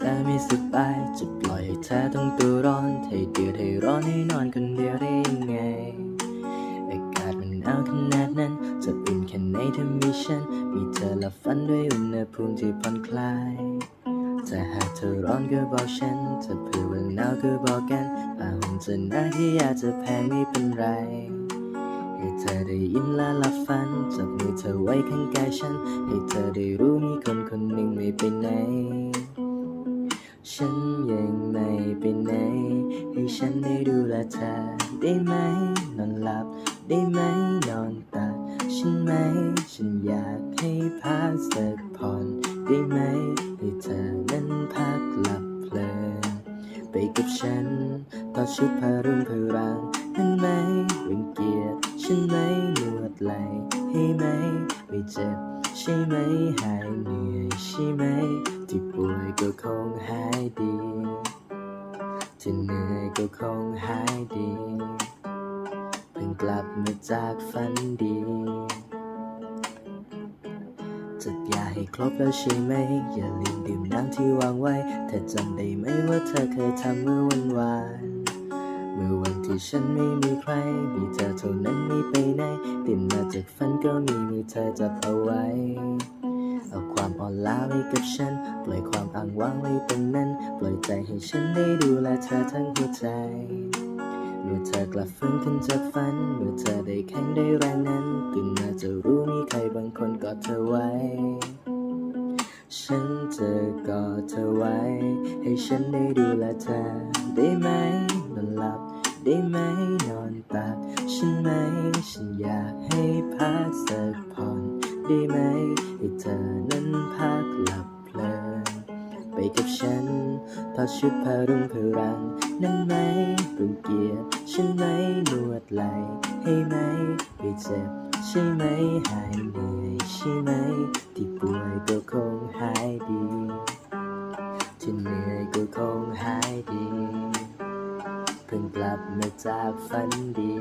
อไม่สบายจะปล่อยให้เธอต้องตัวร้อนให้เดือดให้ร้อนให้นอนคนเดียวได้ยังไง อากาศมันหนาวขนาดนั้น จะอุ่นแค่ไหนถ้ามีฉัน มีเธอละฝันด้วยอุณหภูมิที่ผ่อนคลายถ้าหากเธอร้อนก็บอกฉันถ้าเผื่อว่าหนาวก็บอกกันผ้าห่มจะหนาที่อาจจะแพงไม่เป็นไรให้เธอได้ยินและหลับฝันจับมือเธอไว้ข้างกายฉัน ให้เธอได้รู้มีคนคนหนึ่งไม่ไปไหน ฉันยังไม่ไปไหน ให้ฉันได้ดูแลเธอ ได้ไหมนอนหลับ ได้ไหมนอนตักฉันไหม ฉันอยากให้พักสักผ่อน ได้ไหม ให้เธอนั้นพักหลับเพลินไปกับฉันต่อดชุดผ้ารุ่งผ้ารังนั้นไหมรังเกียจฉันไหมนวดไหลให้ไหมไม่เจ็บ ใช่ไหมหายเหนื่อยใช่ไหม ที่ป่วยก็คงหายดีที่เหนื่อยก็คงหายดี เพิ่งกลับมาจากฝันดีจัดยาให้ครบแล้วใช่ไหม อย่าลืมดื่มน้ำที่วางไว้เธอจำได้ไหมว่าเธอเคยทำเมื่อวันวาน เมื่อวันที่ฉันไม่มีใคร มีเธอเท่านั้นไม่ไปไหน ตื่นมาจากฝันก็มีมือเธอจับเอาไว้ เอาความอ่อนล้าไว้กับฉัน ปล่อยความอ้างว้างไว้ตรงนั้น ปล่อยใจให้ฉันได้ดูแลเธอทั้งหัวใจ เมื่อเธอกลับฟื้นขึ้นจากฝัน เมื่อเธอได้แข็งได้แรงนั้น ตื่นมาจะรู้มีใครบางคนกอดเธอไว้ ฉันจะกอดเธอไว้ ให้ฉันได้ดูแลเธอได้ไหมนอนหลับได้ไหม สักผ่อนได้ไหมให้เธอนั้นพักหลับเพลินไปกับฉันทอดชุดผ้ารุ่งผ้ารังนั่นไหมรังเกียจฉันไหมนวดไหลให้ไหมไม่เจ็บใช่ไหมหายเหนื่อยใช่ไหม ที่ป่วยก็คงหายดีที่เหนื่อยก็คงหายดี เพิ่งกลับมาจากฝันดี